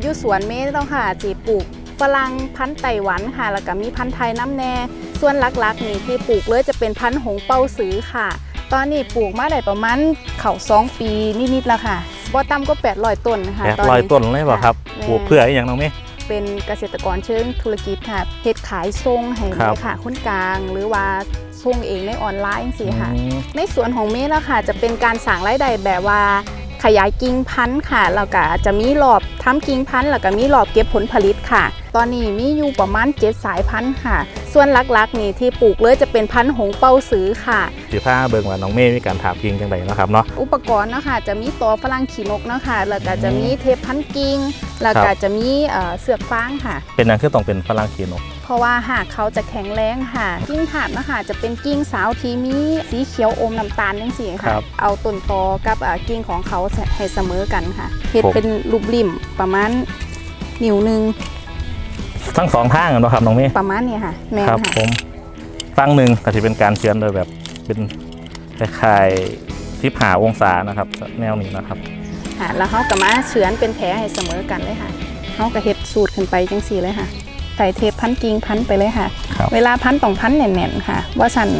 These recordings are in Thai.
อยู่สวนเมฆแล้วค่ะจีปลูกฝรั่งพันธุ์ไต้หวันค่ะ แล้วก็มีพันธุ์ไทยน้ำแน่ ส่วนหลักๆนี่ที่ปลูกเลยจะเป็นพันธุ์หงเปาสือค่ะ ตอนนี้ปลูกมาได้ประมาณเข่าสองปีนิดๆแล้วค่ะบ่ต่ำก็800ต้นค่ะแปดตอนร้อยนี้ต้นเลยเปล่าครับแม่ปลูกเพื่ออีกอย่างน้องเมย์เป็นเกษตรกรเชิงธุรกิจค่ะเฮ็ดขายส่งให้ครับแม่ค่ะคนกลาง หรือว่าส่งเองในออนไลน์สิค่ะอืมในส่วนของเมฆแล้วค่ะ จะเป็นการสั่งรายได้แบบว่า ขยายกิ่งพันธุ์ค่ะแล้วก็จะมีรอบทำกิ่งพันธุ์แล้วก็มีรอบเก็บผลผลิตค่ะ ตอนนี้มีอยู่ประมาณ7สายพันธุ์ค่ะ ส่วนหลักๆ นี่ที่ปลูกเลยจะเป็นพันธุ์หงเปาสือค่ะสีผ้าเบิ่งว่าน้องเมย์มีการถามกิงจังไดเนาะครับเนาะอุปกรณ์เนาะคะจะมีตัวฝรั่งขีนกเนาะคะแล้วก็จะมีเทปพันกิ่งแล้วก็ครับจะมีเอ่อเสือกฟางค่ะ เป็นอย่างคือต้องเป็นฝรั่งเขียนก เพราะว่าหากเขาจะแข็งแรงค่ะ กิ่งถาดนะคะจะเป็นกิ่งสาวที่มีสีเขียวอมน้ำตาลนั่นสิค่ะ เอาต้นตอกับเอ่อกิ่งของเขาให้เสมอกันค่ะเฮ็ดเป็นรูปริมประมาณนิ้วหนึ่งทั้งสองทางอะเนาะครับน้องเมย์ประมาณนี้ค่ะแม่นครับค่ะผมฟังหนึ่งก็จะเป็นการเชือนโดยแบบเป็นคล้ายๆทิพหาองศานะครับ แนวนี้นะครับค่ะแล้วเขาก็มาเฉือนเป็นแผลให้เสมอกันเลยค่ะเขาก็เฮ็ดสูตรขึ้นไปจังสี่เลยค่ะ ใส่เทปพันกิ่งพันไปเลยค่ะครับเวลาพันต้องพันแน่นๆค่ะ ว่าสั่น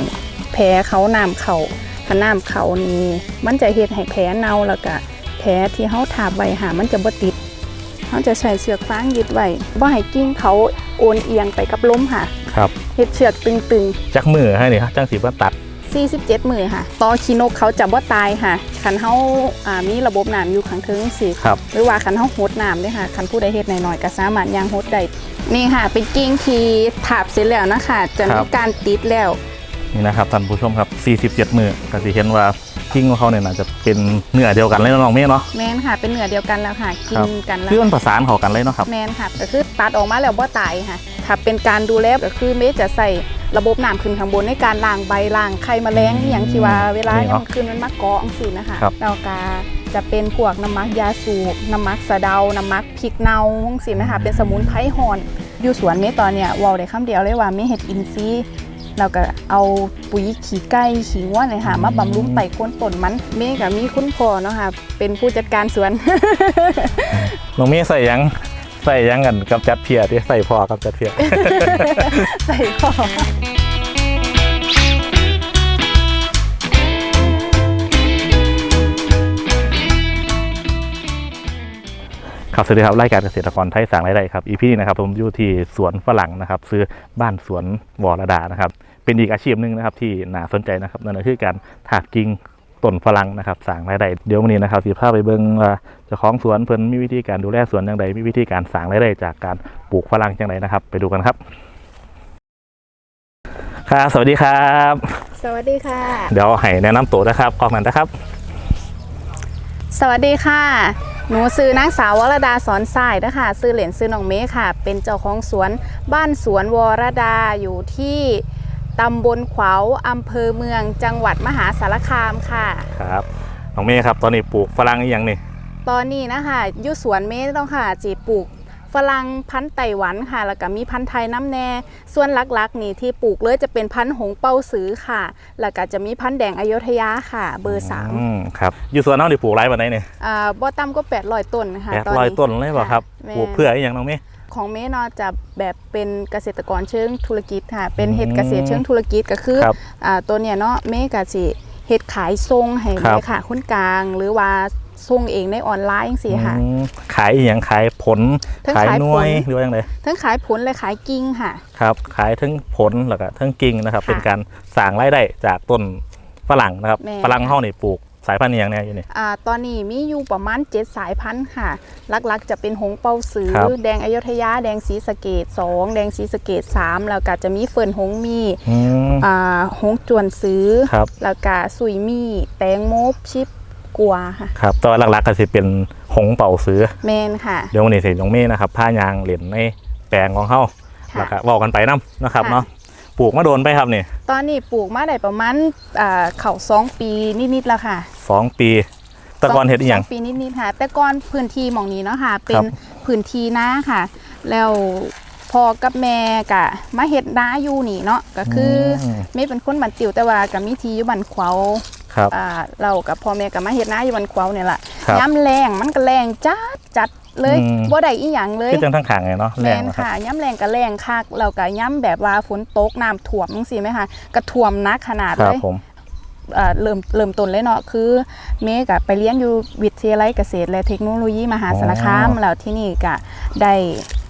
แผลเขาน้ำเขาถ้าน้ำเขานี่มันจะเฮ็ดให้แผลเน่าแล้วก็แผลที่เขาทาบไว้หามันจะบ่ติดเขาจะใช้เชือกฟางยึดไว้บ่ให้กิ่งเขาโอนเอียงไปกับลมค่ะครับเฮ็ดเชือกตึงๆ จักมือให้นี่ครับจังสีว่าตัด 47มือค่ะตอคีนกเขาจะบ่ตายค่ะคันเฮาอ่ามีระบบน้ำอยู่ข้างเทิงสิครับ หรือว่าคันเฮาโฮดน้ำด้วยค่ะคันผู้ใดเฮ็ดหน่อยๆก็สามารถย่างโฮดได้นี่ค่ะ เป็นกิ่งที่ถาบเสร็จแล้วนะคะจะครัมีบ การติดแล้ว นี่นะครับท่านผู้ชมครับ 47 มือก็สิเห็นว่ากิ้งของเขาเนี่ยน่าจะเป็นเนื้อเดียวกันเลยเนาะน้องเมย์เนาะ แม่นค่ะ เป็นเนื้อเดียวกันแล้วค่ะ กิครันบกันแล้ว คือมันประสานเข้ากันเลยเนาะครับ แม่นค่ะก็คือตัดออกมาแล้วบ่ตายค่ะถ้าเป็นการดูแลก็คือเมย์จะใส่ ระบบน้ำขึ้นข้างบนในการล้างใบล้างไข่แมลงอหย่างที่ว่าเวลานี่ยาเนาะมคืนมันมาเกาะจังซี่นะคะครับ แล้วก็จะเป็นพวกน้ำมักยาสูบน้ำมักสะเดา น้ำมักพริกเนาจังซี่นะคะเป็นสมุนไพรหอน อยู่สวนเมย์ตอนเนี้ยเว้าได้คำเดียวเลยว่าเมย์เฮ็ดอินซีย์แล้วก็เอาปุ๋ยขี้ไก่ขี้วัวเลยค่ะมาบำรุงไต่โคนต้นมันเมย์ก็มีคุณพ่อเนาะค่ะเป็นผู้จัดการสวน น้องเมย์ใส่หยังใส่หยังกันกับจัดเพียที่ใส่พอกับจัดเพีย ใส่พ่อ ครับสวัสดีครับรายการเกษตรกรไทยสร้างรายได้ครับอีพีนี้นะครับผมอยู่ที่สวนฝรั่งนะครับ ซื้อบ้านสวนวรดานะครับ เป็นอีกอาชีพหนึ่งนะครับที่น่าสนใจนะครับนั่นก็คือการถากกิ่งต้นฝรั่งนะครับสร้างรายได้เดี๋ยววันนี้นะครับสิพาไปเบิ่งว่าเจ้าของสวนเพิ่นมีวิธีการดูแลสวนอย่างไรมีวิธีการสร้างรายได้จากการปลูกฝรั่งอย่างไรนะครับ ไปดูกันครับครับสวัสดีครับ สวัสดีค่ะ เดี๋ยวให้แนะนำตัวนะครับกองนั้นนะครับ สวัสดีค่ะ หนูซื้อนางสาววรดาสอนสายนะคะซื้อเหรียญซื้อน้องเมฆค่ะ เป็นเจ้าของสวนบ้านสวนวรดาอยู่ที่ตำบลขวาวอำเภอเมืองจังหวัดมหาสารคามค่ะ ครับน้องเมย์ครับ ตอนนี้ปลูกฝรั่งอีกอย่างนี่ ตอนนี้นะคะอยู่สวนเมฆต้องค่ะจีปลูก ฝรั่งพันธุ์ไต้หวันค่ะ แล้วก็มีพันธุ์ไทยน้ำแน่ ส่วนหลักๆนี่ที่ปลูกเลยจะเป็นพันธุ์หงเปาสือค่ะ แล้วก็จะมีพันธุ์แดงอยุธยาค่ะ เบอร์สามอืมครับ อยู่สวนน้องนี่ปลูกไรบันไดเนี่ยอ่าบ่ต่ำก็800ต้นค่ะแปดตอนร้อยนี้ต้นเลยเปล่าครับแม่ปลูกเพื่ออีกอย่างน้องเมย์ของเมย์เนาะจะแบบเป็นเกษตรกรเชิงธุรกิจค่ะ เป็นอืมเฮ็ดเกษตรเชิงธุรกิจก็คือครับอ่าตัวเนี้ยเนาะเมย์ก็สิเฮ็ดขายส่งให้ครับแม่ค่ะคนกลาง หรือว่า ส่งเองในออนไลน์จังซี่ค่ะ อืมขายอีกอย่างขายผลทั้งขายขายหน่วยผล หรือว่าอย่างไรทั้งขายผลและขายกิ่งค่ะ ครับ ขายทั้งผลแล้วก็ทั้งกิ่งนะครับ ค่ะเป็นการสร้างรายได้จากต้นฝรั่งนะครับแม่ ฝรั่งห้านี่ปลูกสายพันธุ์อหย่างเนี้ยอยู่นี่ อ่าตอนนี้มีอยู่ประมาณ7สายพันธุ์ค่ะ หลักๆ จะเป็นหงเปาสือ ครับแดงอยุธยา แดงศรีสะเกด2แดงศรีสะเกด3แล้วก็จะมีเฟิร์นหงมีอืมอ่าหงจวนซื้อ ครับ แล้วก็สุยมี แตงโมชิป กัวค่ะครับแตัวาหลักๆก็จะเป็นหงเป่าซื้อแมนค่ะ เดี๋ยววันนี้สิน้องเมย์นะครับผ้ายางเหรียญในแปลงของเขาค่ะแล้วก็บอกกันไปน้ำนะครับค่ะเนาะปลูกมาโดนไปครับนี่ตอนนี้ปลูกมาได้ประมาณอ่าเข่าสองปีนิดๆแล้วค่ะสองปีแตะกอนเห็ดอีหยังสปีนิดๆค่ะ แต่ก่อนพื้นที่หมองนี้เนาะค่ะ เป็นครับพื้นที่นาค่ะ แล้วพอกับแม่กะมาเฮ็ดนาอยู่นี่เนาะก็คืออมไม่เป็นคนบันติวแต่ว่าก็มีที่อยู่บันขวาว ครับอ่าเรากับพ่อแม่ก็มาเฮ็ดนาอยู่บันขวาวเนี่ยแหละครับย้ำแรงมันก็แรงจัดจัดเลยอืม บ่ได้อีหยังเลย คือจังทั้งขางไงเนาะแมแรงนนะครับ ค่ะย้ำแรงกับแรงคักเราก็ย้ำแบบว่าฝนตกน้ำท่วมจังซี่ไหมคะกระท่วมหนักขนาดคเลรับยผม เอ่อเริ่มเริ่มต้นเลยเนาะคือเมย์กับไปเรียนอยู่วิทยาลัยเกษตรและเทคโนโลยีมหาสารคามแล้วที่นี่ก็ได้อ่า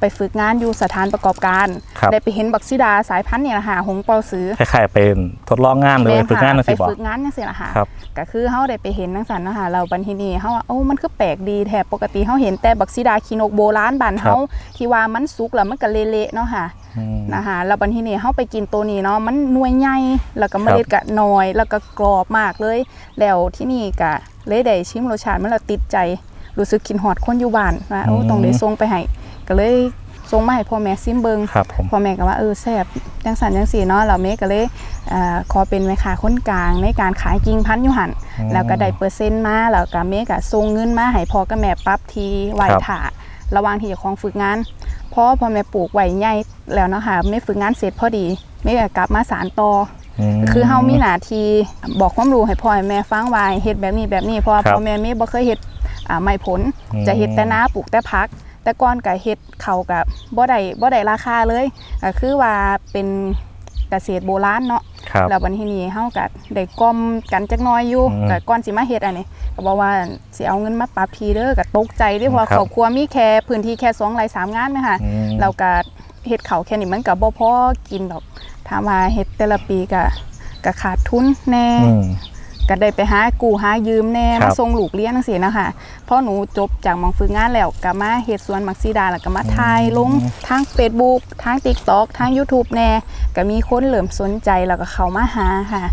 ไปฝึกงานอยู่สถานประกอบการ ครับได้ไปเห็นบักซิดาสายพันธุ์เนี่ยนะคะหงเปาซื้อคล้ายๆเป็นทดลองงานเลยแม่ฝึกงานนั่นไปสิบอกฝึกงานจังซี่ล่ะค่ะครับ ก็คือเฮาได้ไปเห็นจังซั่นเนาะค่ะเราบันทีนี้เฮาว่าโอ้มันคือแปลกดีแท้ปกติเฮาเห็นแต่บักซิดาคีนกโบราณบ้านเฮาที่ว่ามันสุกแล้วมันก็เละๆเนาะค่ะ อืม นะคะแล้วบันทีนี้เฮาไปกินตัวนี้เนาะมันหน่วยใหญ่แล้วก็เมล็ดก็น้อย แล้วก็กรอบมากเลย แล้วที่นี่ก็เลยได้ชิมรสชาติมันแล้วติดใจรู้สึกกินฮอดคนอยู่บ้านว่าโอ้อืม ต้องได้ส่งไปให้ ก็เลยส่งมาให้พ่อแม่ซิมเบิงครับผม พ่อแม่ก็ว่าเออแซ่บจังสันจังสีเนาะเราเมก็เลยเอ่อขอเป็นแม่ค้าคนกลางในการขายกิ่งพันธุ์อยู่หันอืมแล้วก็ได้เปอร์เซ็นต์มาแล้วก็เมก็ส่งเงินมาให้พ่อกับแม่ปรับทีไหวครับถาระหว่างที่เจะของฝึกงานเพราะพ่อแม่ปลูกไหวใหญ่แล้วเนาะค่ะไม่ฝึกงานเสร็จพอดีเมก็กลับมาสารต่อม อคือเฮามีหน้าที่บอกความรู้ให้พ่อให้แม่ฟังว่าให้เฮ็ดแบบนี้แบบนี้เพราะว่าครับพ่อแม่เมบ่เคยเฮ็ดอ่าไม้ผล อืม จะเฮ็ดแต่นาปลูกแต่พัก แต่ก่อนก็เฮ็ดเขาวกับบ่ได้บ่ได้ราคาเลยก็คือว่าเป็นเกษตรโบราณเนาะครับแล้ววันที่นี้เฮาก็ได้กล่อมกันจักหน้อยอยู่อืมก็ก่อนสิมาเฮ็ดอันนี้ก็บอกว่าสิเอาเงินมาปรับทีเด้อก็ตกใจเด้อเพราะว่าครับครอบครัวมีแค่พื้นที่แค่2ไร่3งานไหมคะอืมเราก็เฮ็ดเขาวแค่นี้มันก็บ่พอกินดอกถามว่าเฮ็ดแต่ละปีก็ก็ขาดทุนแน่อืม ก็ได้ไปหากู้หายืมแน่ครัมาบส่งลูกเรียนจังซี่นะคะพอหนูจบจากหมองฝึกงานแล้วก็มาเฮ็ดสวนมักซีดาแล้วก็มาถ่ายลงทาง Facebook ทาง TikTok ทาง YouTube แน่ก็มีคนเริ่มสนใจแล้วก็เข้ามาหาค่ะ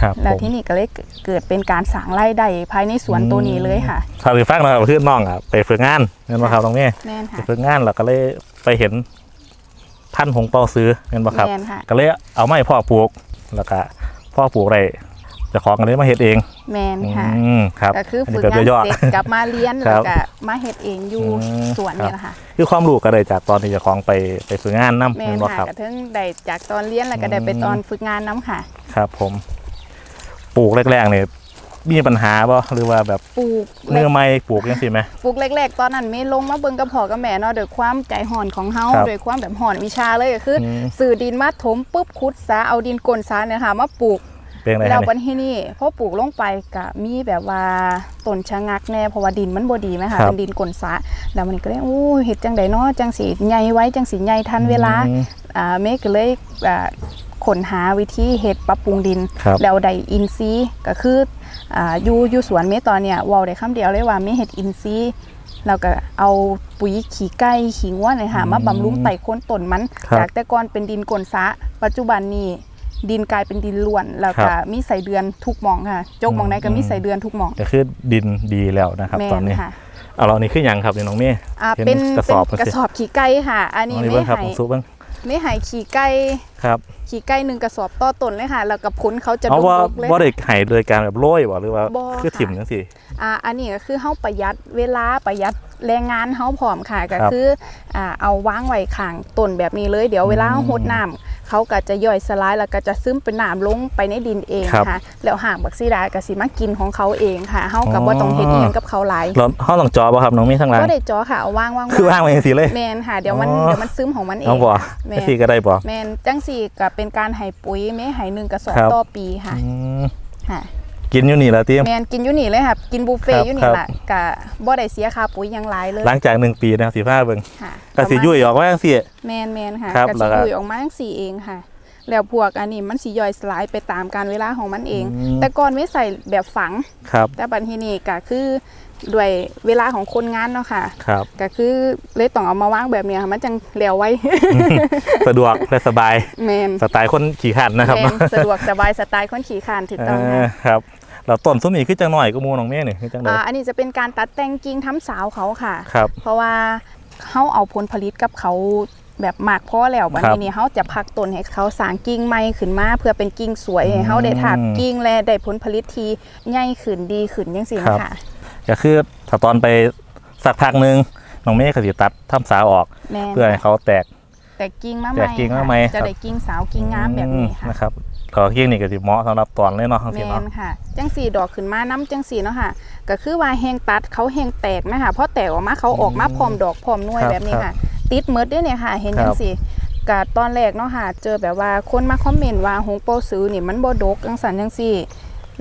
ครับแล้วผมที่นี่ก็เลยเกิดเป็นการสร้างรายได้ภายในสวนตัวนี้เลยค่ะถ้าไปฟังนะครับคือน้องอะไปฝึกงานเงินมาครับตรงนี้แม่นไปค่ะฝึกงานแล้วก็เลยไปเห็นพันธุ์หงเปาซื้อเงินมาครับแม่นค่ะก็เลยเอาไม้พ่อปลูกแล้วก็พ่อปลูกอะไร เจะของกันเลยมาเฮ็ดเองแม่นค่ะ อืมครับก็คืออันฝึนี้กแบบงานย่อ เสร็จกลับมาเรียนครัแล้วบก็มาเฮ็ดเองอยู่อืม สวนนี่แหละค่ะๆคือความรู้ก็ได้จากตอนที่เจะของไปไปฝึกงานนํแม่เงินนบ่คค่ะรับ กระทั่งได้จากตอนเรียนแล้วก็ได้ไปอืมตอนฝึกงานน้ำค่ะ ครับผม ปลูกแรกๆเนี่ยมีปัญหาบ่หรือว่าแบบปลูกเนื้อไม้ปลูกจังซี่ไหม ปลูกแรกๆ ตอนนั้นไม่ลงมาเบิ่งกับพ่อกับแม่เนาะโดวยความใจห่อนของเฮาครับโดยความแบบห่อนวิชาเลยก็คืออม สื่อดินมาถมปุ๊บขุดซาเอาดินกลนซาเนี่ยค่ะมาปลูก เป็นไงคแล้รัวบวันที่นี่พอปลูกลงไปก็มีแบบว่าต้นชะงักแน่เพราะว่าดินมันบ่ดีไหมคะเป็นดินกลนซาแล้วมันก็เลยโอ้เฮ็ดจังไดเนาะจังสิใหญ่ไว้จังสิใหญ่ทันเวลาอืมอ่าเมฆก็เลยอ่าค้นหาวิธีเฮ็ดปรับปรุงดินครับแล้วได้อินซีย์ก็คืออ่าอยู่อยู่สวนเมฆตอนเนี่ยเว้าได้คำเดียวเลยว่าเมฆเฮ็ดอินซีย์แล้วก็เอาปุ๋ยขี้ไก่ขี้งัวเนี่ยค่ะอืมมาบำรุงไต่โคนต้นมันครับจากแต่ก่อนเป็นดินกลนซะปัจจุบันนี้ ดินกลายเป็นดินล้วน แล้วก็มีใส่เดือนทุกหมองค่ะจกหมองไหนก็มีใส่เดือนทุกหมองก็คือดินดีแล้วนะครับแม่ตอนนี้ค่ะเอาเรานี่คือหยังครับนี่น้องเมย์อ่าเห็นเป็นกระสอบเป็นมาสิกระสอบขี้ไก่ค่ะ อันนี้น้องนี่ไม่เบิ้งครับให้ผมสู้เบิ้งไม่ให้ขี้ไก่ครับขี่ไก่หนึ่งกระสอบต่อตนเลยค่ะ แล้วกับผลเขาจะเอาดว่ากๆเลยว่าเด็กไห้โดยการแบบโรยบ่หรือว่าบ่คือค่ะถิ่มจังซี่อ่าอันนี้ก็คือเฮาประหยัดเวลาประหยัด แรงงานเฮาพร้อมค่ะก็ครับคืออ่าเอาวางไว้ข้างต้นแบบนี้เลย เดี๋ยวเวลาเฮาอืมหดน้ำเขาก็จะย่อยสลายแล้วก็จะซึมเป็นน้ำลงไปในดินเองครับ ค่ะ แล้วหางบักซีดาก็สิมากินของเขาเองค่ะเฮาก็อ๋อบ่ต้องเฮ็ดอีหยังกับเขาหลายเราเฮาต้องจอบ่ครับน้องเมย์ทั้งหลังก็ได้จอค่ะเอาวางวางคือว่างไว้จังซี่เลย แมนค่ะเดี๋ยวมันอ๋อ เดี๋ยวมันซึมของมันเองเอาบ่แมจังนซี่ก็ได้บ่ แมนจังสี่ก็เป็นการให้ปุ๋ยไม่ให้หนึ่งกระสอบครับ ต่อปีค่ะอืมค่ะ กินอยู่นี่แล้วติแมนกินอยู่นี่เลยค่ะกินบุฟเฟ่ครับต์อยู่คนี่รับแหละกะบ่ได้เสียค่าปุ๋ยหยังหลายเลยหลังจากหนึ่งปีนะสิพาเบิ่งค่ะก็สิยุ่ยออกมาจังซี่แมนแมนค่ะครับกะแล้สิวก็ยุ่ยออกมาทั้งสี่เองค่ะ แล้วพวกอันนี้มันสิย่อยสลายไปตามการเวลาของมันเอง อืม แต่ก่อนไม่ใส่แบบฝัง ครับแต่บัดทีนี้ก็คือด้วยเวลาของคนงานเนาะค่ะ ครับ ก็คือเลยต้องเอามาวางแบบเนี้ยค่ะมันจังแล้วไว้ สะดวกและสบาย แมนสไตล์คนขี่ขันนะครับแมนสะดวกสบายสไตล์คนขี่คร้านถูกเอต้องอค่ะครับ แล้วต้นส้มนี่คือจังหน่อยก็มูน้องเมย์นี่คือจังได๋อ่าอันนี้จะเป็นการตัดแต่งกิ่งทำสาวเขาค่ะ ครับ เพราะว่าเขาเอาผลผลิตกับเขาแบบมากพอแล้ววันครับนี้เขาจะพักต้นให้เขาสร้างกิ่งใหม่ขึ้นมาเพื่อเป็นกิ่งสวยอืมให้เขาได้ถากกิ่งและได้ผลผลิตที่ใหญ่ขึ้นดีขึ้นยังสิครับค่ะก็คือถ้าตอนไปสักพักหนึงน้องเมย์ก็สิตัดทำสาวออกแม่นเพื่อให้เขาแตกแต่กิ่งมาใหแต่ม่กิ่งมาค่ะใหม่จะครับได้กิ่งสาวกิ่งงามแบบนี้อืค่ะนะครับ แล้วก็กิ่งนี่ก็สิเหมาะสำหรับตอนเลยเนาะจังแมซี่เนาะนค่ะ จังสีดอกขึ้นมาน้ำจังสีเนาะค่ะ ก็คือว่าแหงตัดเขาแหงแตกนะคะเพราะแตกออกมาเขาออกมาพร้อมดอกพร้อมหน่วยครับแบบนี้ค่ะ ติดเมดเด้วยเนี่ยค่ะ เห็นครัจับงสิกะตอนแรกเนาะค่ะ เจอแบบว่าคนมาคอมเมนต์ว่าหงโปซื้อนี่มันบ่ดกจังสันจังซี่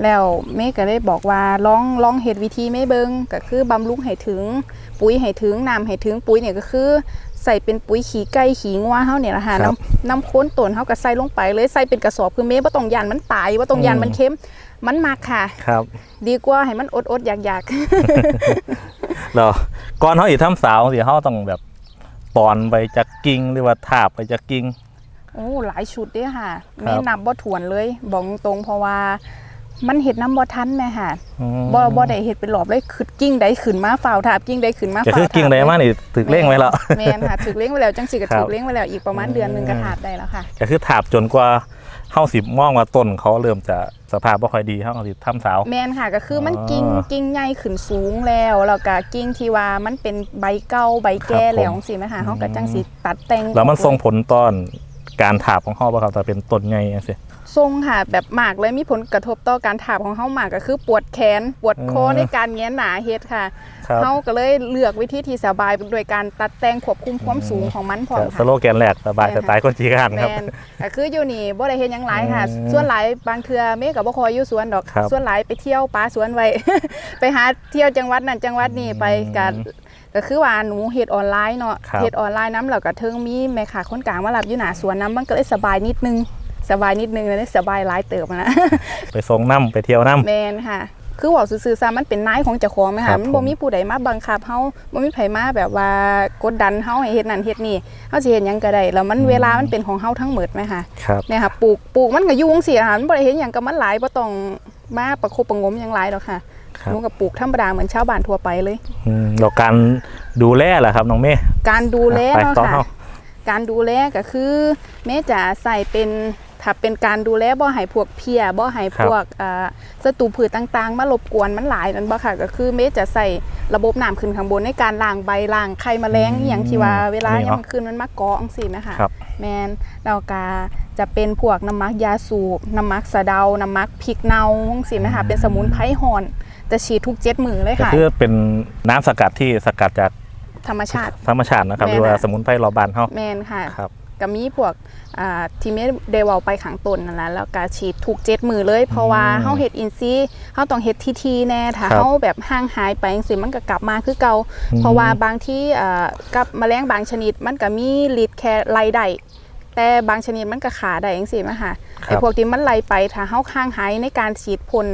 แล้วเมย์ก็เลยบอกว่าลองลองเฮ็ดวิธีไม่เบิงก็คือบำรุงให้ถึง ปุ๋ยให้ถึงน้ำให้ถึงปุ๋ยเนี่ยก็คือ ใส่เป็นปุ๋ยขี้ไก่ขี้งัวเฮาเนี่ยแหละค่ะครับน้ำน้ำข้นต้นเฮาก็ใส่ลงไปเลยใส่เป็นกระสอบคือเมย์บ่ต้องยานมันตายบ่ต้องยานอืมมันเค็มมันมากค่ะ ครับ ดีกว่าให้มันอดอดๆอยากๆแล้วก่อนเขาอีกทำสาวสิเขาต้องแบบปอนไปจากกิ่งหรือว่าทาบไปจากกิ่งโอ้หลายชุดเด้ค่ะครับแม่นับบ่ถ้วนเลยบอกตรงๆเพราะว่า มันเฮ็ดน้ำบ่ทันแม่ค่ะอืมบ่บ่ได้เฮ็ดเป็นรอบเลยคือกิ้งใดขึ้นมาฝ่าวถาบกิ้งใดขึ้นมาก็ฝ่าวคือกิ่งใดมานี่ถึกเร่งไว้แล้วแม่นค่ะถึกเลี้ยงไว้แล้วจังสิก็ครับถึกเลี้ยงไว้แล้วอีกประมาณเดือนหนึงก็ถาบได้แล้วค่ะก็คือถาบจนกว่าเฮาสิมองว่าต้นเขาเริ่มจะสภาพบ่ค่อยดีเฮาก็สิทำสาวแม่นค่ะก็คือมันอ๋อกิ้งกิ้งใหญ่ขึ้นสูงแล้วแล้วก็กิ้งที่ว่ามันเป็นใบเก่าใบแก่ครับผมแล้วจังซี่แม่ค่ะเฮาก็จังสิตัดแต่งแล้วมันส่งผลตอนการถาบของเฮาบ่ครับถ้าเป็นต้นใหญ่จังซี่ ทรงค่ะแบบมากเลยมีผลกระทบต่อการถาบของเฮามากก็คือปวดแขนปวดคออืมในการแง้หนาเฮ็ดค่ะครับเขาก็เลยเลือกวิธีที่สบายโดยการตัดแต่งควบคุมความสูงของมันพร้อมสค่ะ โลแกนแรกสบายแม่สนค่ะไตล์คนจีกันแมครับนก็คืออยู่นี่บ่ได้เฮ็ดหยังหลายค่ะ อืมส่วนหลายบางเทื่อเมฆก็บ่คอยอยู่สวนดอก ครับส่วนหลายไปเที่ยวป่าสวนไว้ ไปหาเที่ยวจังหวัดนั้นจังหวัดนี้ไปกันอืมก็คือว่าหนูเฮ็ดออนไลน์เนาะครับ เฮ็ดออนไลน์น้ำแล้วก็เทิงมีแม่ค้าคนกลางมารับอยู่หน้าสวนน้ำมันก็เลยสบายนิดนึง สบายนิดนึงเลยสบายหลายเติบอะนะไปส่งน้ำไปเที่ยวน้ำแมนค่ะ คือเว่าซื่อๆซะมันเป็นนายของเจ้าของไหมครัคะบมันบ่มีผู้ใดมาบังคับเฮาบ่มีไผมาแบบว่ากดดันเฮาให้เฮ็ดนั่นเฮ็ดนี่เฮาสิเฮ็ดหยังก็ได้แล้วมันเวลามันเป็นของเฮาทั้งหมดไหมคะครับเนี่ยค่ะปลูกปลูกมันก็อยู่จังซี่ค่ะมันบ่ได้เฮ็ดหยังกับมันหลายบ่ต้องมาประคบประหงมหยังหลายดอกค่ะครับหนูก็ปลูกธรรมดาเหมือนชาวบ้านทั่วไปเลยอืมแล้วการดูแลล่ะครับน้องเมย์การดูแลไปเนาะต่อค่ะเฮาการดูแลก็คือแม่จะใส่เป็น ถ้าเป็นการดูแลบ่ให้พวกเพียบ่ให้พวกอ่าศัตรูพืชต่างๆ มารบกวนมันหลายนั่นบ่ค่ะ ก็คือแม่จะใส่ระบบน้ำขึ้นข้างบนในการล้างใบล้างไข่แมลงอหย่างที่ว่าเวลานี่ยามเนาะกลางคืนมันมาเกาะจังซี่แม่ค่ะครับแมนแล้วก็จะเป็นพวกน้ำมักยาสูบน้ำมักสะเดาน้ำมักพริกเนาจังซี่แม่ค่ะเป็นสมุนไพรหอนจะฉีดทุกเจ็ดมือเลยก็ค่ะคือเป็นน้ำสกัดที่สกัดจากธรรมชาติ ธรรมชาตินะครับแม่หรือว่าน่ะสมุนไพรรอบบานเฮาแมนค่ะครับ ก็มีพวกอ่าที่ไม่ได้เว้าไปขังตนนั่นแหละแล้วก็ฉีดถูกเจ็ดมือเลย เพราะว่าอืมเฮาเฮ็ดอินซีย์เฮาต้องเฮ็ดทีทีๆแน่ถ้าครับเฮาแบบห่างหายไปจังซี่มันก็กลับมาคือเก่าอืมเพราะว่าบางที่อ่ากับแมลงบางชนิด มันก็มีฤทธิ์แค่ไล่ได้แต่บางชนิดมันก็ขาได้จังซี่นะคะคไอ้รับพวกที่มันไล่ไปถ้าเฮาห่างหายในการฉีดพ่น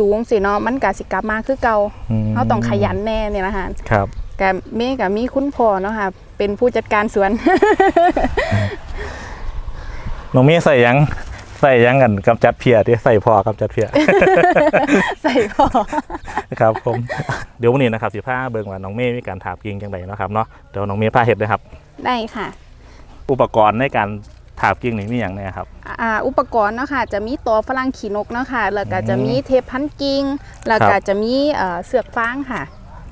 ดูๆจังซี่เนาะมันก็สิกลับมาคือเก่ามเฮาต้องขยันแน่เนี่ยนะคะครับกับเมย์กับมีคุณพ่อเนาะค่ะ เป็นผู้จัดการสวน น้องเมย์ใส่หยังใส่หยังกันกำจัดเพียที่ใส่พอกำจัดเพีย ใส่พ่อครับผมเดี๋ยววันนี้นะครับสิพาเบิ่งว่าน้องเมย์มีการถาบกิ่งจังไดเนาะครับเนาะเดี๋ยวน้องเมย์พาเฮ็ดเลยครับ ได้ค่ะ อุปกรณ์ในการถาบกิ่งนี่มีอย่างแน่ครับ อ่าอุปกรณ์เนาะค่ะจะมีตัวฝรั่งขีนกเนาะค่ะแล้วก็อืมจะมีเทปพันกิ่งแล้วคก็รับจะมีเอ่อเสือกฟางค่ะ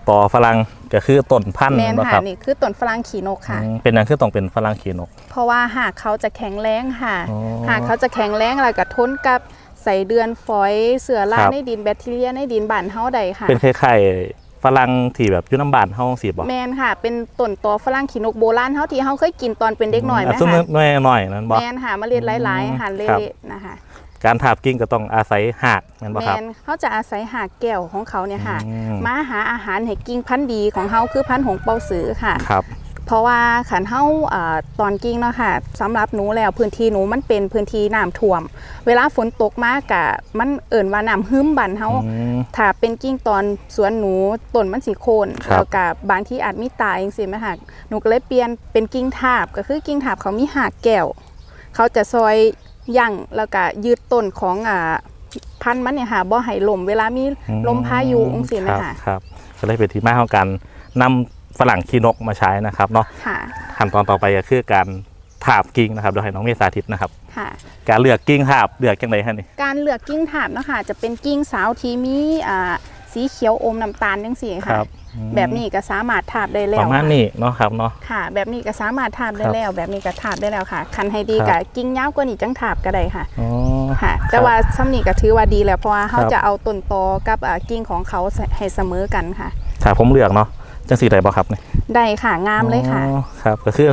ต่อฝรั่ง ก็คือต้นพันธุ์แมนเนาะค่ะครับนี่คือต้นฝรั่งขีนกค่ะ อืมเป็นหยังคือต้องเป็นฝรั่งขีนก เพราะว่าหากเขาจะแข็งแรงค่ะอ๋อหากเขาจะแข็งแรงแล้วก็ทนกับใส่เดือนฝอยเสือราครับในดินแบคทีเรียในดินบ้านเฮาใดค่ะ เป็นคล้ายๆฝรั่งที่แบบอยู่น้ำบานเฮาสิบ่แมนค่ะ เป็นต้นตอฝรั่งขีนกโบราณเฮาที่เฮาเคยกินตอนเป็นเด็กหน่อยไหมซุ่มคะน้อยๆหน่อยนั่นบ่ แมนค่ะเมาเรียนหลายอืมๆอาหารเละครับๆนะคะ การถาบกิ่งก็ต้องอาศัยหากนั่นบ่แมครับ นเขาจะอาศัยหากแก้วของเขาเนี่ยค่ะอืม มาหาอาหารให้กิ้งพันธุ์ดีของเขาคือพันธุ์หงเปาสือค่ะ ครับ เพราะว่าขันเฮาเอ่อตอนกิ้งเนาะค่ะสำหรับหนูแล้วพื้นที่หนูมันเป็นพื้นที่น้ำท่วม เวลาฝนตกมากกะมันเอิ่นว่าน้ำหึมบันเฮาอืม ถ้าเป็นกิ้งตอนสวนหนูต้นมันสีโคนครับ แล้วกับบางที่อาจมีตายจังซี่แม่ค่ะหนูก็เลยเปลี่ยนเป็นกิ้งทาบก็คือกิ้งทาบเขามีหากแก้วเขาจะซอย ยั่งแล้วก็ยืดต้นของอ่าพันธุ์มันเนี่ยค่ะบ่ให้ลมเวลามีลมพายุจังซี่แม่ครับค่ะครับก็เลยเป็นที่มาของการนำฝรั่งขี้นกมาใช้นะครับเนาะค่ะขั้นตอนต่อไปก็คือการถาบกิ่งนะครับโดยให้น้องเมษาทิตนะครับค่ะการเลือกกิ่งถาบเลือกจังไดฮะนี่การเลือกกิ้งถาบเนาะค่ะจะเป็นกิ้งสาวที่มีอ่าสีเขียวอมน้ำตาลจังซี่คค่ะรับอืม แบบนี้ก็สามารถทาบได้แล้ปวระมาณนี้เนาะครับเนาะค่ะ แบบนี้ก็สามารถทาบได้ครับแล้ว แบบนี้ก็ทาบได้แล้วค่ะ คันให้ดีครัก็บกิ่งยาวกว่านี้จังทาบก็ได้ค่ะอ๋อค่ะครับแต่ว่าซ้ำนี่ก็ถือว่าดีแล้วเพราะว่าเขาครับจะเอาต้นตอกับอ่ากิ่งของเขาให้เสมอกันค่ะถ้าผมเลือกเนาะจังสีได้บ่ครับนี่ได้ค่ะงามเลยค่ะอ๋อครับก็คือ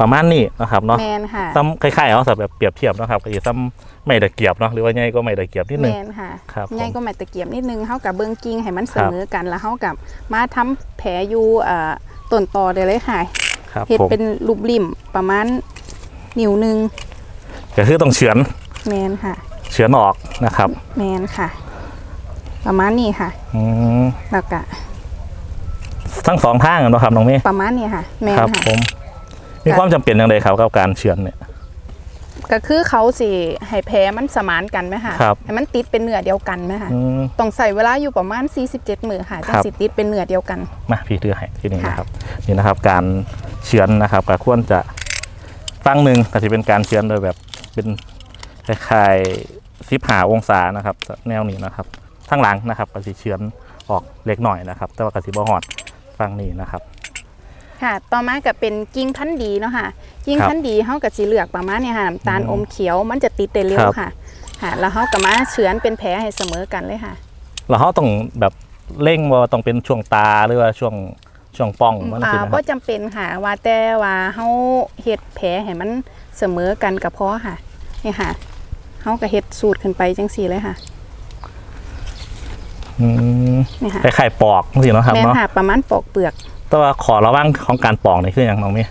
ประมาณนี้นะครับเนาะแมนค่ะซ้ำคล้ายๆเอาแบบเปรียบเทียบเนาะครับก็คือซ้ำไม่ตะเกียบเนาะหรือว่าใหญ่ก็ไม่ตะเกียบนิดแมนึงนค่ะครับผมใหญ่ก็ไม่ตะเกียบนิดนึงเขากับเบิ้งกิ่งให้มันเสครับมอกันแล้วเขากับมาทำแผลอยู่อ่าต้นตอได้เลยค่ะครับเฮ็ดผมเป็นรูปริมประมาณนิ้วหนึงก็คือต้องเฉือนแมนค่ะ เฉือนออกนะครับ แมนค่ะ ประมาณนี้ค่ะอืมแล้วก็ทั้งสองทางเนาะครับน้องเมย์ประมาณนี้ค่ะ แมนครับค่ะผ มมีความจำเป็นอย่างไรครับกับการเฉือนเนี่ย ก็คือเขาสิให้แผลมันสมานกันไหมค่ะครับให้มันติดเป็นเนื้อเดียวกันไหมค่ะอืมต้องใส่เวลาอยู่ประมาณ 47 มือค่ะจังครับสิติดเป็นเนื้อเดียวกันมาพี่เตือให้ที่นี่ค่ะนะครับนี่นะครับ การเฉือนนะครับก็ควรจะฟังหนึ่งก็จะเป็นการเฉือนโดยแบบเป็นคล้ายๆสิบหาองศานะครับ แนวนี้นะครับทั้งหลังนะครับก็จะเฉือนออกเล็กหน่อยนะครับ แต่ว่ากระสิบหอดฟังนี้นะครับ ค่ะต่อมาก็เป็นกิ่งพันธุ์ดีเนาะค่ะกิ่งครับพันธุ์ดีเฮาก็สิเลือกประมาณเนี่ยค่ะน้ำตาลอืมอมเขียวมันจะติดได้เร็วครับค่ะค่ะ แล้วเฮาก็มาเฉือนเป็นแผลให้เสมอกันเลยค่ะ แล้วเขาต้องแบบเร่งว่าต้องเป็นช่วงตาหรือว่าช่วงช่วงป้องมันอ่าสินะคก็รับจำเป็นค่ะ ว่าแต่ว่าเฮาเฮ็ดแผลให้มันเสมอกันกับพอค่ะนี่ค่ะเฮาก็เฮ็ดสูตรขึ้นไปจังซี่เลยค่ะอืมนี่ค่ะคล้ายๆปอกสิเนาะครับแม่นเนาะค่ะประมาณปอกเปลือก แต่ว่าขอระวังของการปอกนี่คืออย่างน้องเมย์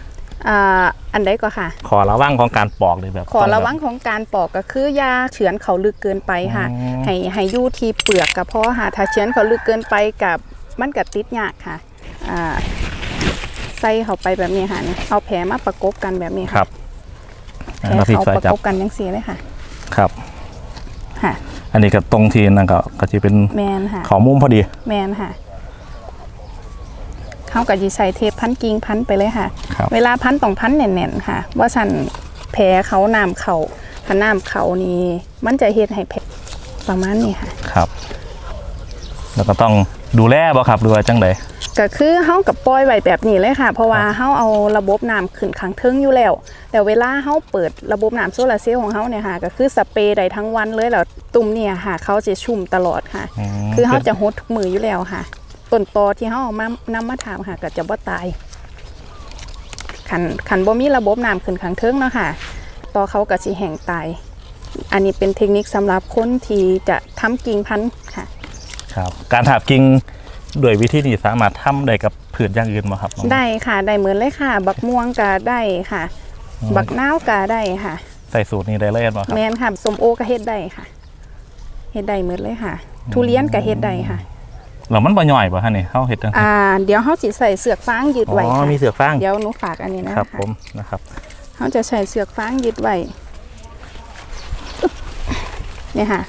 อ่าอันใดก็ค่ะ ขอระวังของการปอกเลยแบบขอต้แบบระวังของการปอกก็คือยาเฉือนเขาลึกเกินไปค่ะอ๋อให้ให้อยู่ที่เปลือกกับพอค่ะถ้าเฉือนเขาลึกเกินไปกับมันกับติดยากค่ะอ่าใส่เข้าไปแบบนี้ค่ะนี่เอาแผลมาประกบกันแบบนี้คค่ะรับแผลแล้วพี่เขาช่วยประจับกบกันยังสีเลยค่ะ ครับค่ะ อันนี้ก็ตรงทีนั่นก็ก็จะเป็นแมนค่ะขอมุมพอดีแมนค่ะ เขากับยีใส่เทปพันกิ่งพันไปเลยค่ะครับเวลาพันต้องพันแน่นๆค่ะ ว่าสั่นแผลเขาน้ำเขาถ้าน้ำเขานี่มันจะเฮ็ดให้แผลประมาณนี้ค่ะครับ แล้วก็ต้องดูแลบ่ครับหรือว่าจังไดก็คือเฮากับปล่อยไว้แบบนี้เลยค่ะ เพราะว่าเฮาเอาระบบน้ำขึ้นข้างเทิงอยู่แล้ว แต่เวลาเฮาเปิดระบบน้ำโซลาร์เซลล์ของเฮาเนี่ยค่ะ ก็คือสเปรย์ได้ทั้งวันเลยแล้วตุ่มเนี่ยค่ะ เขาจะชุ่มตลอดค่ะมคือเฮาจะหดทุกมืออยู่แล้วค่ะ ต้นตอที่เฮาเอามานำมาถามค่ะก็จะบ่ตายขันขันบ่มีระบบน้ำขึ้นข้างเทิงเนาะค่ะตอเขาก็สิแห้งตาย อันนี้เป็นเทคนิคสำหรับคนที่จะทำกิ่งพันธุ์ค่ะ ครับ การถาบกิ่งด้วยวิธีนี้สามารถทำได้กับพืชอย่างอื่นบ่ครับน้องได้ค่ะได้เหมือนเลยค่ะ บักม่วงก็ได้ค่ะอืมบักนาวก็ได้ค่ะ ใส่สูตรนี้ได้เลยบ่ครับแมนค่ะสมโอก็เฮ็ดได้ค่ะเฮ็ดได้เหมือนเลยค่ะ ทุเรียนก็เฮ็ดได้ค่ะ แล้วมันบ่ย่อยบ่ฮะนี่เฮาเฮ็ดจังซี่อ่า เดี๋ยวเฮาสิใส่เสือกฟางยึดอ๋ไว้อค่ะมีเสือกฟางเดี๋ยวหนูฝากอันนี้นะครับคะผมนะครับ เฮาจะใส่เสือกฟางยึดไว้เนี่ยค่ะ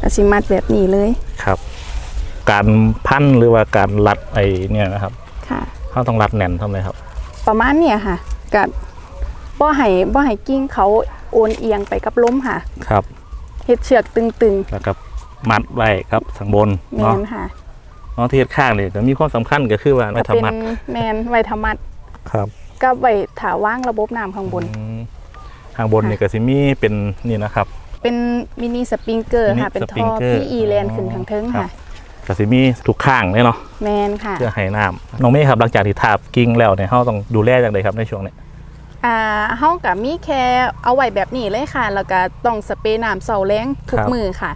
ก็สิมัดแบบนี้เลยครับ การพันหรือว่าการรัดไอ้เนี่ยนะครับค่ะเฮาต้องรัดแน่นทำไมครับ ประมาณเนี่ยค่ะกับบ่ให้บ่ให้กิ้งเขาโอนเอียงไปกับล้มค่ะ ครับ เฮ็ดเชือกตึงแล้วก็มัดไว้ครับทางบนๆแมเนาะนค่ะเนาะที่เฮ็ดข้างนี่ก็มีความสำคัญก็คือว่าไว้ก็เป็นทำมัดแมนไวธรรมัดครับกับไว้ถาว่างระบบน้ำข้างบน อืมทางบนนี่ก็สิมีเป็นนี่นะครับ เป็นมินิสปริงเกอร์ค่ะมินิเป็นสปริท่งอเกอร์พี่อีแลนขึ้นทางเทิงครัค่ะบก็สิมีทุกข้างเลยเนาะแมนค่ะ เพื่อให้น้ำน้องเมย์ครับหลังจากที่ทาบกิ่งแล้วเนี่ยเฮาต้องดูแลจังไดครับในช่วงนี้ อ่าเฮากับมีแค่เอาไว้แบบนี้เลยค่ะ แล้วก็ต้องสเปรย์น้ำเสาแรงทุกมือค่ะ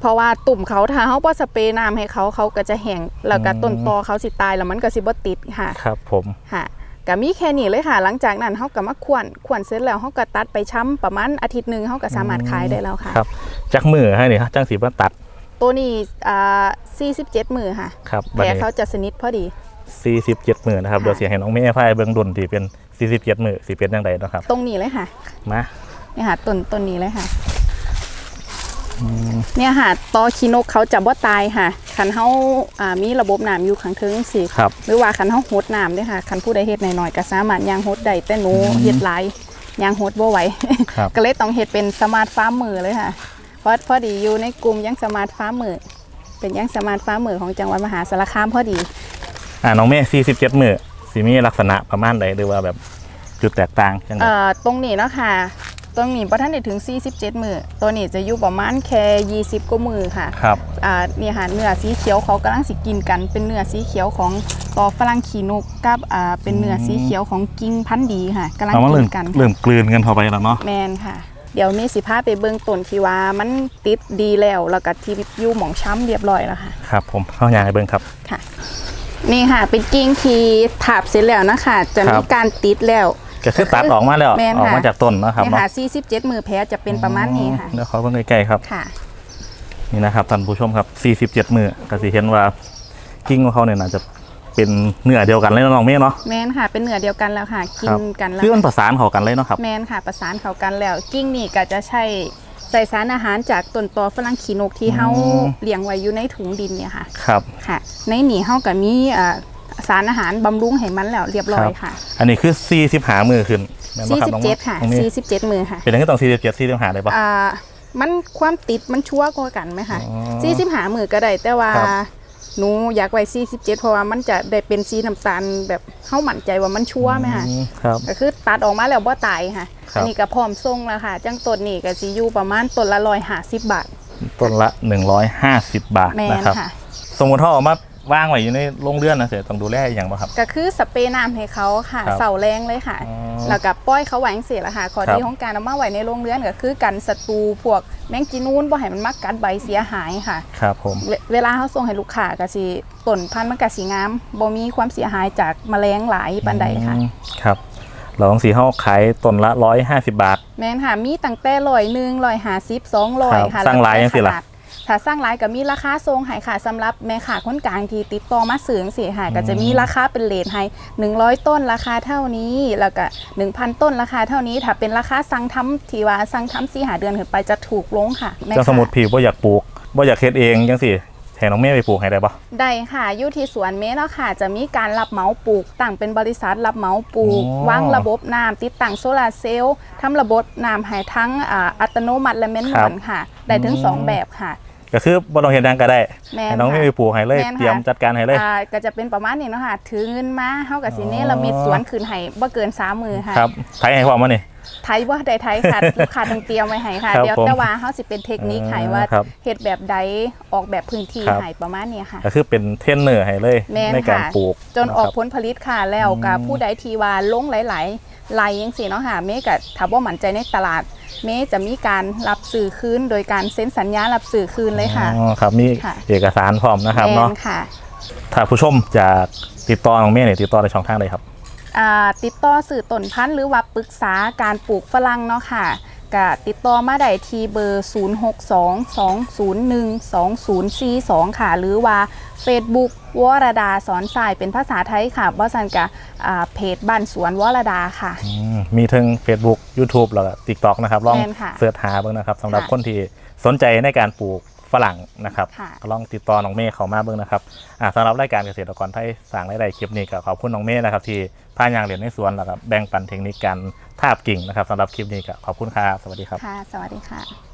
เพราะว่าตุ่มเขาถ้าเฮาบ่สเปรย์น้ำให้เขาเขาก็จะแห้งแล้วก็ต้นตอเขาสิตายแล้วมันก็สิบ่ติดค่ะ ครับผม ค่ะก็มีแค่นี้เลยค่ะ หลังจากนั้นเขาก็มาขวนขวนเสร็จแล้วเขาก็ตัดไปช้ำประมาณอาทิตย์หนึ่งเขาก็สามารถขายได้แล้วค่ะ ครับ จักมือให้นี่ครับจังสีมาตัดตัวนี้อ่า47 มือค่ะครับแผบัดลนี้เขาจะสนิทพอดี 47มือนะครับค่ะเดี๋ยวสิให้น้องเมย์พายเบิ่งดุนที่เป็น47มือสิเป็นจังไดเนาะครับ ตรงนี้เลยค่ะมาเนี่ยค่ะต้นต้นนี้เลยค่ะเนี่ยค่ะตอคีนกเขาจะบ่ตายค่ะคันเขาอ่ามีระบบน้ำอยู่ข้างเทิงสิครับหรือว่าคันเขาหดน้ำด้วยค่ะคันผู้ใดเฮ็ดหน่อยๆก็สามารถยางหดได้แต่หนูเฮ็ดหลายยางหดบ่ไหวครับก็เลยต้องเฮ็ดเป็นสมาร์ทฟาร์มมือเลยค่ะเพราะพอดีอยู่ในกลุ่มยังสมาร์ทฟ้ามือเป็นยังสมาร์ทฟ้ามือของจังหวัดมหาสารคามพอดี อ่าน้องเมย์47มือสิมีลักษณะประมาณใดหรือว่าแบบจุดแตกต่างจังไดเอ่อตรงนี้เนาะค่ะตรงนี้พอท่านได้ถึง 47 มือตัวนี้จะอยู่ประมาณแค่20กว่ามือค่ะครับ อ่านี่ค่ะเนื้อสีเขียวเขากำลังสิกินกัน เป็นเนื้อสีเขียวของตอฝรั่งขีนกกับอ่าเป็นเนื้อสีเขียวของกิ้งพันธุ์ดีค่ะกำลังเอามากิเริ่มนกัน เริ่มกลืนกันเข้าไปแล้วเนาะ แมนค่ะ เดี๋ยวนี้สิพาไปเบิ่งต้นที่ว่ามันติดดีแล้วแล้วก็ที่อยู่หมองช้ำเรียบร้อยแล้วค่ะ ครับผมเข้ายางให้เบิ่งครับ ค่ะ นี่ค่ะ เป็นกิ่งที่ถาบเสร็จแล้วนะคะจะครัมีบการติดแล้วก็คือตัดออกมาแล้วแม่นค่ะออกมาจากต้นเนาะครับนี่เนาะค่ะ47มือแพ้จะเป็นประมาณนี้ค่ะเดี๋ยวขอเบิ่งใกล้ๆครับค่ะนี่นะครับท่านผู้ชมครับ47มือก็สิเห็นว่ากิ้งของเขาเนี่ยน่าจะเป็นเนื้อเดียวกันเลยเนาะน้องเมย์เนาะแมนค่ะเป็นเนื้อเดียวกันแล้วค่ะ กิครันบกันแล้วคือมันประสานเข้ากันเลยเนาะครับแมนค่ะประสานเข้ากันแล้วกิ้งนี่ก็จะใช้ ใส่สารอาหารจากต้นตอฝรั่งขีนกที่เฮาอืม เลี้ยงไว้อยู่ในถุงดินเนี่ยค่ะ ครับ ค่ะ ในนี่เฮาก็มีอ่าสารอาหารบำรุงให้มันแล้วเรียบร้อยค่ะอันนี้คือ45มือขึ้นแม่นบ่ครับน้อง47ค่ะน้องเมย์47มือค่ะ เป็นอย่างนี้ต้อง47 45ได้ปะ อ่ามันความติดมันชัวร์กว่ากันไหมคะอ๋สี่สิบหามือก็ได้แต่ว่าครับ หนูอยากไว้สี่สิบเจ็ดเพราะว่ามันจะได้เป็นสีน้ำตาลแบบเข้ามั่นใจว่ามันชัวร์ไหมคะอืมครับ ก็คือตัดออกมาแล้วบ่ตายค่ะครับ อันนี้ก็พร้อมส่งแล้วค่ะ จังต้นนี่ก็สิอยู่ประมาณต้นละร้อยห้าสิบบาทต้นละ 150 บาทแมนนะครับ ค่ะ สมมุติถ้าเออกมา ว่างไว้อยู่ในโรงเรือนนะเสียต้องดูแลอย่างบ่ครับ ก็คือสเปรย์น้ำให้เขาค่ะครับเสาแรงเลยค่ะ อ๋อแล้วก็ปล่อยเขาไว้จังซี่ละค่ะขอครับดีของการเอามาไว้ในโรงเรือนก็คือกันศัตรูพวกแมงจีนูนบ่ให้มันมากัดใบเสียหายค่ะ ครับผม เวเวลาเขาส่งให้ลูกค้าก็สิต้นพันธุ์มันก็สิงามบ่มีความเสียหายจากแมลงหลายปานใดค่ะ อืมครับเราต้องสีเฮาขายต้นละ150บาท แม่นค่ะ มีตั้งแต่ร้อยหนึ่งร้อยห้าสิบสองร้อยครับค่ะสร้างหลายจังสิล่ะแล้วแต่ขนาด ถ้าสร้างหลายก็มีราคาทรงให้ค่ะสำหรับแม่ค้าคนกลางที่ติดต่อมาซื้อสิค่ะก็จะมีราคาเป็นเลทให้100 ต้นราคาเท่านี้แล้วก็1,000 ต้นราคาเท่านี้ ถ้าเป็นราคาสั่งทำที่ว่าสั่งทำสี่หาเดือนขึ้นไปจะถูกลงค่ะแม่จังค้าสมมุติพี่บ่อยากปลูกบ่อยากเฮ็ดเองจังสิให้น้องเมย์ไปปลูกให้ได้ปะได้ค่ะอยู่ที่สวนเมตรเนาะค่ะ จะมีการรับเหมาปลูกตั้งเป็นบริษัทรับเหมาปลูกอ๋อวางระบบน้ำติดตั้งโซลาร์เซลล์ทำระบบน้ำให้ทั้งอ่าอัตโนมัติและแมนนวลค่ะ ได้ถึงสองแบบค่ะ ก็คือบ่ต้องเฮ็ดหยังก็ได้แม่นให้น้องเมย์ค่ะไปปลูกให้เลย แม่นค่ะ เตรียมจัดการให้เลย อ่าก็จะเป็นประมาณนี้เนาะค่ะ ถือเงินมาเฮากับสิอ๋อเนรมิตสวนคืนให้บ่เกินสามมือค่ะ ครับไทยให้ความว่านี่ ไทยบ่ได้ไทยค่ะ ลูกค้าต้องเตรียมไว้ให้ค่ะ ครับเดี๋ยวผมแต่ว่าเฮาสิเป็นเทคนิคให้ว่าครับเฮ็ดแบบใดออกแบบพื้นที่ครับ ให้ประมาณนี้ค่ะ ก็คือเป็นเทรนเนอร์ให้เลยแม่นในการค่ะ ปลูกจนออกะครับผลผลิตค่ะแล้วกับอืมผู้ใดทีว่าลงหลาย ๆลายยังสีเนาะค่ะเมกับถ้าว่ามั่นใจในตลาด เมจะมีการรับสื่อคืนโดยการเซ็นสัญญารับสื่อคืนเลยค่ะอ๋อครับมีค่ะเอกสารพร้อมนะครับแมเนาะนค่ะถ้าผู้ชมจะติดต่อน้องเมย์เนี่ยติดต่อในช่องทางใดครับอ่าติดต่อสื่อต้นพันธุ์หรือว่าปรึกษาการปลูกฝรั่งเนาะค่ะ ก็ติดต่อมาได้ที่เบอร์ 0622012042 ค่ะ หรือว่า Facebook วรดาสอนสายเป็นภาษาไทยค่ะบ่สันกะอ่าเพจบ้านสวนวรดาค่ะ อืมมีทั้ง Facebook YouTube แล้วก็ TikTok นะครับ ลองแม่นค่ะเสิร์ชหาเบิ่งนะครับสำหรับค่ะคนที่สนใจในการปลูกฝรั่งนะครับ ค่ะก็ลองติดต่อน้องเมย์เขามาเบิ่งนะครับอ่าสำหรับรายการเกษตรกรไทยสร้างรายได้คลิปนี้ก็ขอบคุณน้องเมย์นะครับที่ พายางเรียญในสวนแล้วก็แบ่งปันเทคนิคการทาบกิ่งนะครับสำหรับคลิปนี้ก็ขอบคุณครับสวัสดีครับ ค่ะ สวัสดีค่ะ